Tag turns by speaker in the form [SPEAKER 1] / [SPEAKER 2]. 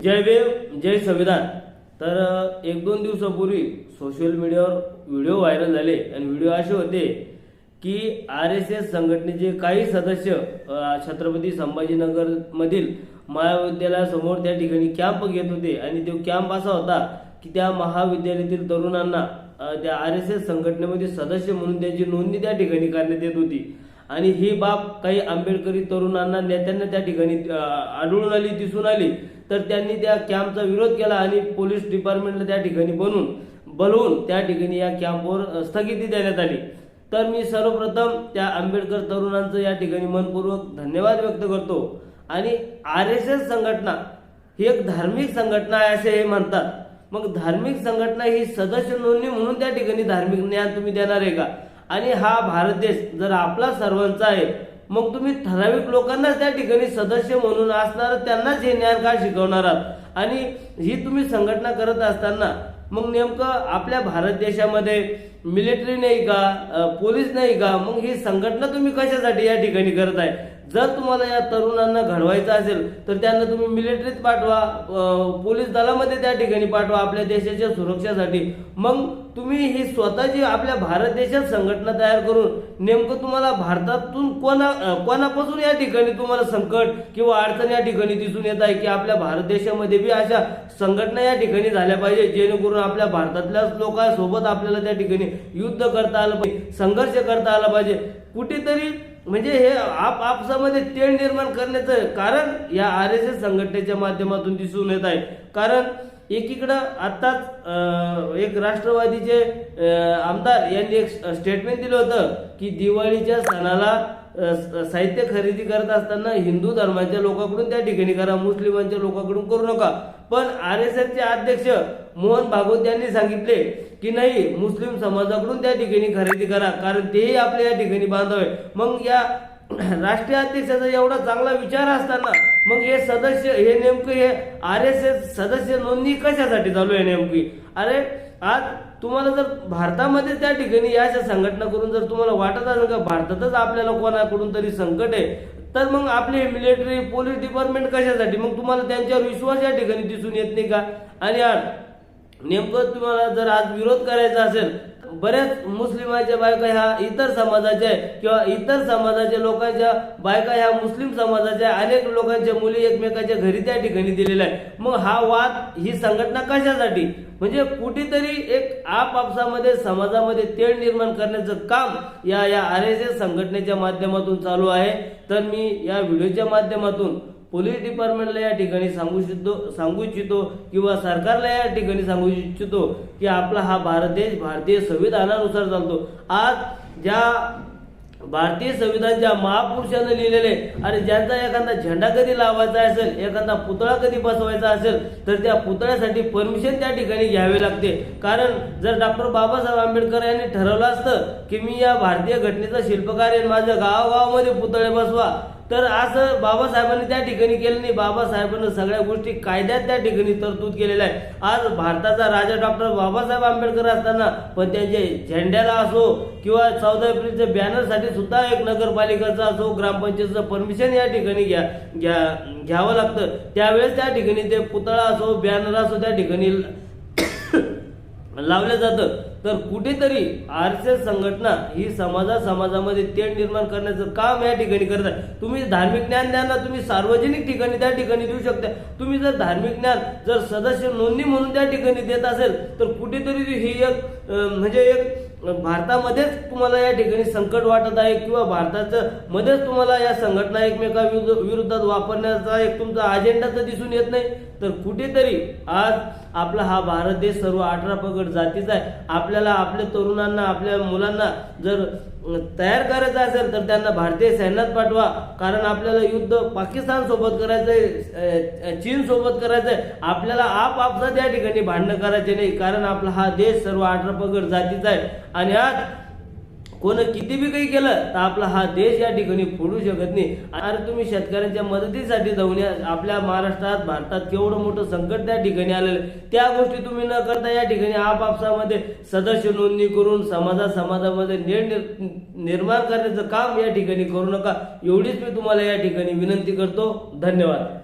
[SPEAKER 1] जय देव जय संविधान. तर एक दोन दिवसापूर्वी सोशल मीडियावर व्हिडिओ व्हायरल झाले आणि व्हिडिओ असे होते की आर एस एस संघटनेचे काही सदस्य छत्रपती संभाजीनगर मधील महाविद्यालयासमोर त्या ठिकाणी कॅम्प घेत होते आणि तो कॅम्प असा होता की त्या महाविद्यालयातील तरुणांना त्या आर एस एस संघटनेमध्ये सदस्य म्हणून त्यांची नोंदणी त्या ठिकाणी करण्यात येत होती. आणि ही बाब काही आंबेडकरी तरुणांना नेत्यांना त्या ठिकाणी आढळून आली दिसून आली. तर त्यांनी त्या कॅम्पचा विरोध केला आणि पोलीस डिपार्टमेंटला त्या ठिकाणी बनवून बोलवून त्या ठिकाणी या कॅम्पवर स्थगिती देण्यात आली. तर मी सर्वप्रथम त्या आंबेडकर तरुणांचं या ठिकाणी मनपूर्वक धन्यवाद व्यक्त करतो. आणि आर एस एस संघटना ही एक धार्मिक संघटना आहे असे हे म्हणतात. मग धार्मिक संघटना ही सदस्य नोंदणी म्हणून त्या ठिकाणी धार्मिक ज्ञान तुम्ही देणार आहे का? आणि हा भारत देश जर आपला सर्वांचा आहे मग तुम्ही ठराविक लोकांनाच त्या ठिकाणी सदस्य म्हणून असणार त्यांनाच हे ज्ञान का शिकवणार आहात? आणि ही तुम्ही संघटना करत असताना मग नेमकं आपल्या भारत देशामध्ये मिलिटरी नाही का पोलीस नाही का मग ही संघटना तुम्ही कशासाठी या ठिकाणी करत आहे जर तुम्हाला या तरुणांना घडवायचं असेल तर त्यांना तुम्ही मिलिटरीत पाठवा पोलीस दलामध्ये त्या ठिकाणी पाठवा आपल्या देशाच्या सुरक्षेसाठी. मग तुम्ही ही स्वतःची आपल्या भारत देशात संघटना तयार करून नेमकं तुम्हाला भारतातून कोणा कोणापासून या ठिकाणी तुम्हाला संकट किंवा अडचण या ठिकाणी दिसून येत आहे की आपल्या भारत देशामध्ये बी अशा संघटना या ठिकाणी झाल्या पाहिजे जेणेकरून आपल्या भारतातल्या लोकांसोबत आपल्याला त्या ठिकाणी युद्ध करता आलं पाहिजे संघर्ष करता आला पाहिजे. कुठेतरी म्हणजे हे आप आपसामध्ये तेढ निर्माण करण्याचं कारण या आर एस एस संघटनेच्या माध्यमातून दिसून येत आहे. कारण एकीकडं आत्ताच एक राष्ट्रवादीचे आमदार यांनी एक स्टेटमेंट दिलं होतं की दिवाळीच्या सणाला स- साहित्य खरेदी करत असताना हिंदू धर्माच्या लोकांकडून त्या ठिकाणी करा मुस्लिमांच्या लोकांकडून करू नका. पण आर एस एसचे अध्यक्ष मोहन भागवत यांनी सांगितले की नाही मुस्लिम समाजाकडून त्या ठिकाणी खरेदी करा कारण तेही आपल्या या ठिकाणी बांधव आहे. मग या राष्ट्रीय अध्यक्षाचा एवढा चांगला विचार असताना मग हे सदस्य हे नेमकं हे आर एस एस सदस्य नोंदणी कशासाठी चालू आहे नेमकी? अरे आज तुम्हाला जर भारतामध्ये त्या ठिकाणी या अशा संघटना करून जर तुम्हाला वाटत असेल का भारतातच आपल्याला कोणाकडून तरी संकट आहे तर मग आपले मिलिटरी पोलीस डिपार्टमेंट कशासाठी? मग तुम्हाला त्यांच्यावर विश्वास या ठिकाणी दिसून येत नाही का? आणि आज नेमकं तुम्हाला जर आज विरोध करायचा असेल बऱ्याच मुस्लिमाच्या बायका ह्या इतर समाजाच्या आहे किंवा इतर समाजाच्या लोकांच्या बायका ह्या मुस्लिम समाजाच्या अनेक लोकांच्या मुली एकमेकाच्या घरी त्या ठिकाणी दिलेल्या आहे मग हा वाद ही संघटना कशासाठी? म्हणजे कुठेतरी एक आपापसामध्ये समाजामध्ये तेढ निर्माण करण्याचं काम या या आर एस एस संघटनेच्या माध्यमातून चालू आहे. तर मी या व्हिडिओच्या माध्यमातून पोलीस डिपार्टमेंटला या ठिकाणी सांगू इच्छितो सांगू इच्छितो किंवा सरकारला या ठिकाणी सांगू इच्छितो की आपला हा भारत देश भारतीय संविधानानुसार चालतो. आज ज्या भारतीय संविधानच्या महापुरुषानं लिहिलेले आणि ज्यांचा एखादा झेंडा कधी लावायचा असेल एखादा पुतळा कधी बसवायचा असेल तर त्या पुतळ्यासाठी परमिशन त्या ठिकाणी घ्यावी लागते. कारण जर डॉक्टर बाबासाहेब आंबेडकर यांनी ठरवलं असतं की मी या भारतीय घटनेचा शिल्पकार आहे माझ्या गावागावामध्ये पुतळे बसवा तर आज बाबासाहेबांनी त्या ठिकाणी केलं नाही. बाबासाहेबांनी सगळ्या गोष्टी कायद्यात त्या ठिकाणी तरतूद केलेल्या आहे आज भारताचा राजा डॉक्टर बाबासाहेब आंबेडकर असताना पण त्यांचे झेंड्याला असो किंवा चौदा एप्रिलच्या बॅनरसाठी सुद्धा एक नगरपालिकेचं असो ग्रामपंचायतचं परमिशन या ठिकाणी घ्या घ्या घ्यावं लागतं. त्यावेळेस त्या ठिकाणी ते पुतळा असो बॅनर असो त्या ठिकाणी लावलं जातं. तर कुठेतरी आर एस एस संघटना ही समाजा समाजामध्ये तेढ निर्माण करण्याचं काम या ठिकाणी करत आहे. तुम्ही धार्मिक ज्ञान द्या ना तुम्ही सार्वजनिक ठिकाणी त्या ठिकाणी देऊ शकता. तुम्ही जर धार्मिक ज्ञान जर सदस्य नोंदणी म्हणून त्या ठिकाणी देत असेल तर कुठेतरी ही एक म्हणजे एक भारतामध्येच तुम्हाला या ठिकाणी संकट वाटत आहे किंवा भारताचं मध्येच तुम्हाला या संघटना एकमेका विरुद्ध विरुद्धात वापरण्याचा एक तुमचा अजेंडा तर दिसून येत नाही. तर कुठेतरी आज आपला हा भारत देश सर्व अठरा पगड जातीचा आहे. आपल्याला आपल्या तरुणांना आपल्या मुलांना जर तयार करायचं असेल तर त्यांना भारतीय सैन्यात पाठवा. कारण आपल्याला युद्ध पाकिस्तान सोबत करायचंय चीन सोबत करायचंय. आपल्याला आप आपसात या ठिकाणी भांडणं करायचे नाही. कारण आपला हा देश सर्व अठरा पगड जातीचा आहे. आणि आज कोण किती बी काही केलं तर आपला हा देश या ठिकाणी फोडू शकत नाही. अरे तुम्ही शेतकऱ्यांच्या मदतीसाठी जाऊन या. आपल्या महाराष्ट्रात भारतात केवढं मोठं संकट त्या ठिकाणी आलेलं आहे. त्या गोष्टी तुम्ही न करता या ठिकाणी आपापसामध्ये सदस्य नोंदणी करून समाजा समाजामध्ये नेट निर्माण करण्याचं काम या ठिकाणी करू नका. एवढीच मी तुम्हाला या ठिकाणी विनंती करतो. धन्यवाद.